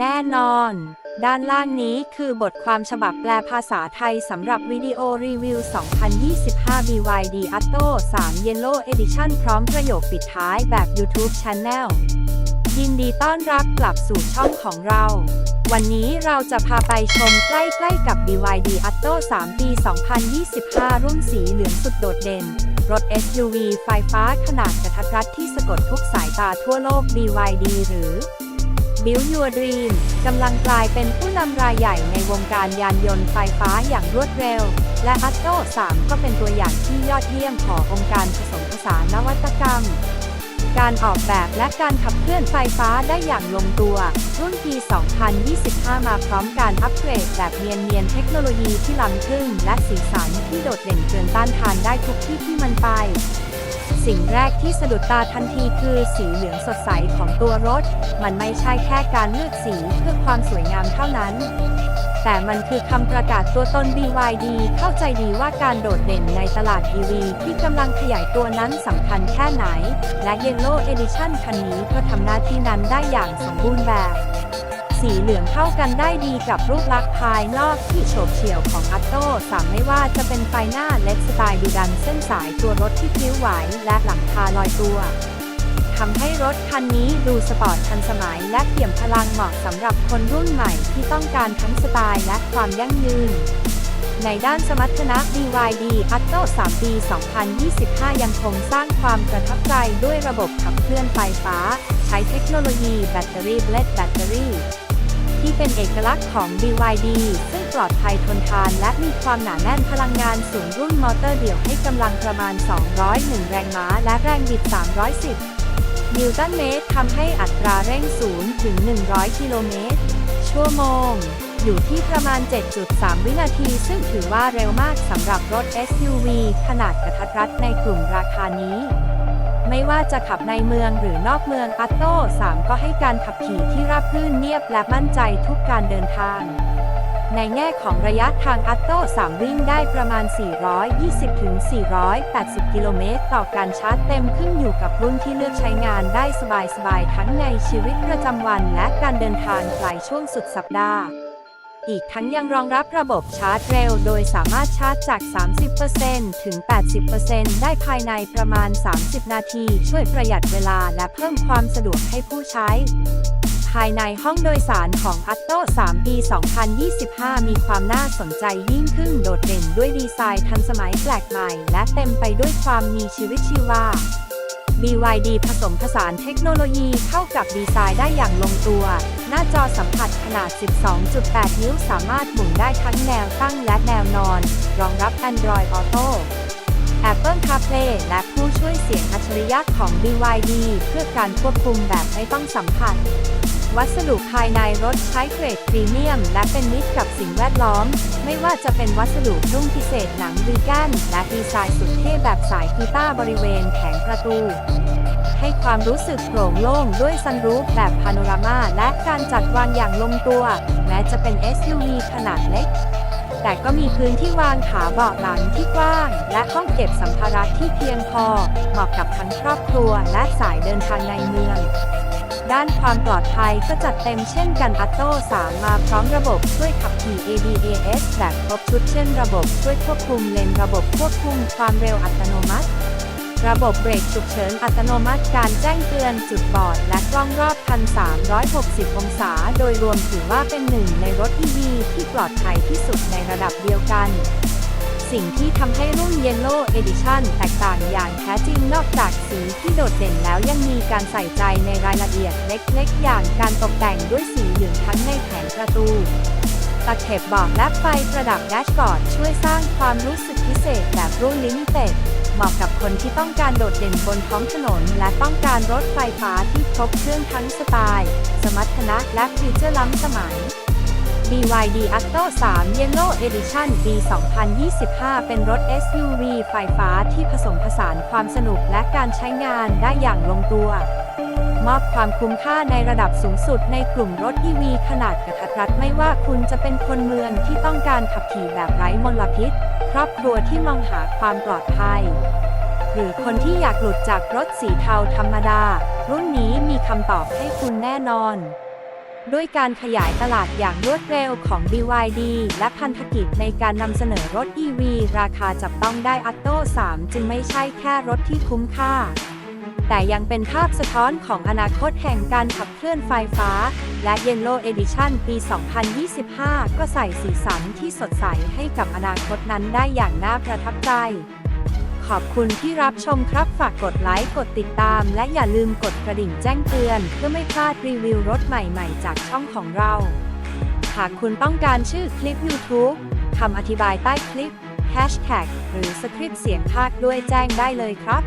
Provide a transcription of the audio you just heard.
แน่นอน ด้านล่างนี้คือบทความฉบับแปลภาษาไทยสำหรับวิดีโอรีวิว 2025 BYD Atto 3 Yellow Edition พร้อมประโยคปิดท้ายแบบ YouTube Channel ยินดีต้อนรับกลับสู่ช่องของเรา วันนี้เราจะพาไปชมใกล้ ๆ กับ BYD Atto 3 ปี 2025 รุ่นสีเหลืองสุดโดดเด่น รถ SUV ไฟฟ้าขนาดกระทัดรัดที่สะกดทุกสายตาทั่วโลก BYD หรือ Build Your Dream กำลังกลายเป็นผู้นำรายใหญ่ในวงการยานยนต์ไฟฟ้าอย่างรวดเร็ว และ Atto 3ก็เป็นตัวอย่างที่ยอดเยี่ยมขององค์การผสมผสานนวัตกรรม การออกแบบและการขับเคลื่อนไฟฟ้าได้อย่างลงตัว รุ่นปี2025 มาพร้อมการอัปเกรดแบบเนียนๆเทคโนโลยีที่ล้ำขึ้น และสีสันที่โดดเด่นเกินต้านทานได้ทุกที่ที่มันไป สิ่งแรกที่สะดุดตาทันทีคือสีเหลืองสดใสของตัวรถ มันไม่ใช่แค่การเลือกสีเพื่อความสวยงามเท่านั้น แต่มันคือคำประกาศตัวตน BYD เข้าใจดีว่าการโดดเด่นในตลาด EV ที่กำลังขยายตัวนั้นสำคัญแค่ไหน และ Yellow Edition คันนี้ก็ทำหน้าที่นั้นได้อย่างสมบูรณ์แบบ สีเหลืองเข้ากันได้ดีกับรูปลักษณ์ภายนอกที่โฉบเฉี่ยวของอัตโต้สามไม่ว่าจะเป็นไฟหน้าเล็กสไตล์ดูดันเส้นสายตัวรถที่พลิ้วไหวและหลังคาลอยตัวทำให้รถคันนี้ดูสปอร์ตทันสมัยและเปี่ยมพลังเหมาะสำหรับคนรุ่นใหม่ที่ต้องการทั้งสไตล์และความยั่งยืน ในด้านสมรรถนะ BYD Atto 3 ปี 2025 ยังคงสร้างความประทับใจด้วยระบบขับเคลื่อนไฟฟ้า ใช้เทคโนโลยีแบตเตอรี่เบลดแบตเตอรี่ ที่เป็นเอกลักษณ์ของ BYD ซึ่งปลอดภัยทนทานและมีความหนาแน่นพลังงานสูงรุ่นมอเตอร์เดี่ยวให้กำลังประมาณ 201 แรงม้าและแรงบิด 310 นิวตันเมตรทำให้อัตราเร่ง 0 ถึง 100 กิโลเมตร ชั่วโมง อยู่ที่ประมาณ 7.3 วินาที ซึ่งถือว่าเร็วมากสำหรับรถ SUV ขนาดกระทัดรัดในกลุ่มราคานี้ ไม่ว่าจะขับในเมืองหรือนอกเมืองอัตโต้3ก็ให้การขับขี่ที่ราบรื่นเนียบและมั่นใจทุกการเดินทาง ในแง่ของระยะทางอัตโต้3วิ่งได้ประมาณ 420-480 กิโลเมตร ต่อการชาร์จเต็มขึ้นอยู่กับรุ่นที่เลือกใช้งานได้สบายๆ ทั้งในชีวิตประจำวันและการเดินทางปลายช่วงสุดสัปดาห์ อีกทั้งยังรองรับระบบชาร์จเร็ว โดยสามารถชาร์จจาก 30%ถึง 80%ได้ภายในประมาณ 30 นาที ช่วยประหยัดเวลาและเพิ่มความสะดวกให้ผู้ใช้ ภายในห้องโดยสารของ Atto 3ปี 2025 มีความน่าสนใจยิ่งขึ้นโดดเด่นด้วยดีไซน์ทันสมัยแปลกใหม่ และเต็มไปด้วยความมีชีวิตชีวา BYD ผสมผสานเทคโนโลยีเข้ากับดีไซน์ได้อย่างลงตัว หน้าจอสัมผัสขนาด 12.8 นิ้วสามารถหมุนได้ทั้งแนวตั้งและแนวนอน รองรับ Android Auto Apple CarPlay และผู้ช่วยเสียงอัจฉริยะของ BYD เพื่อการควบคุมแบบไม่ต้องสัมผัส วัสดุภายในรถใช้เกรดพรีเมียม และเป็นมิตรกับสิ่งแวดล้อม ไม่ว่าจะเป็นวัสดุนุ่มพิเศษหนังวีแกนและดีไซน์สุดเท่แบบสายกีตาร์บริเวณแผงประตู ให้ความรู้สึกโปร่งโล่งด้วยซันรูฟแบบพาโนรามาและการจัดวางอย่างลงตัว แม้จะเป็น SUV ขนาดเล็ก แต่ก็มีพื้นที่วางขาเบาะหลังที่กว้าง และห้องเก็บสัมภาระที่เพียงพอ เหมาะกับทั้งครอบครัวและสายเดินทางในเมือง ด้านความปลอดภัยก็จัดเต็มเช่นกันอัตโต้3มาพร้อมระบบช่วยขับขี่ ABS แบบครบชุดเช่นระบบช่วยควบคุมเลนระบบควบคุมความเร็วอัตโนมัติ ระบบเบรกฉุกเฉินอัตโนมัติการแจ้งเตือนจุดบอด และกล้องรอบคัน 360 องศา โดยรวมถือว่าเป็นหนึ่งในรถ EV ที่ปลอดภัยที่สุดในระดับเดียวกัน สิ่งที่ทำให้รุ่น Yellow Edition แตกต่างอย่างแท้จริงนอกจากสีที่โดดเด่นแล้วยังมีการใส่ใจในรายละเอียดเล็กๆ อย่างการตกแต่งด้วยสีเหลืองทั้งในแผงประตูตะเข็บบาะและไฟประดับแดชบอร์ดช่วยสร้างความรู้สึกพิเศษแบบรุ่นลิมิเต็ดเหมาะกับคนที่ต้องการโดดเด่นบนท้องถนน และต้องการรถไฟฟ้าที่ครบเครื่องทั้งสไตล์ สมรรถนะและฟีเจอร์ล้ำสมัย BYD Atto 3 Yellow Edition ปี 2025 เป็นรถ SUV ไฟฟ้าที่ผสมผสานความสนุกและการใช้งานได้อย่างลงตัว มอบความคุ้มค่าในระดับสูงสุดในกลุ่มรถ EV ขนาดกระทัดรัดไม่ว่าคุณจะเป็นคนเมืองที่ต้องการขับขี่แบบไร้มลพิษ ครอบครัวที่มองหาความปลอดภัย หรือคนที่อยากหลุดจากรถสีเทาธรรมดา รุ่นนี้มีคำตอบให้คุณแน่นอน ด้วยการขยายตลาดอย่างรวดเร็วของ BYD และพันธกิจในการนำเสนอรถ EV ราคาจับต้องได้อัตโต3จึงไม่ใช่แค่รถที่คุ้มค่า แต่ยังเป็นภาพสะท้อนของอนาคตแห่งการขับเคลื่อนไฟฟ้า และ Yellow Edition ปี 2025 ก็ใส่สีสันที่สดใสให้กับอนาคตนั้นได้อย่างน่าประทับใจ ขอบคุณที่รับชมครับฝากกดไลค์กดติดตาม และอย่าลืมกดกระดิ่งแจ้งเตือน เพื่อไม่พลาดรีวิวรถใหม่ๆ จากช่องของเรา หากคุณต้องการชื่อคลิป YouTube คำอธิบายใต้คลิป Hashtag หรือสคริปต์เสียงภาคด้วยแจ้งได้เลยครับ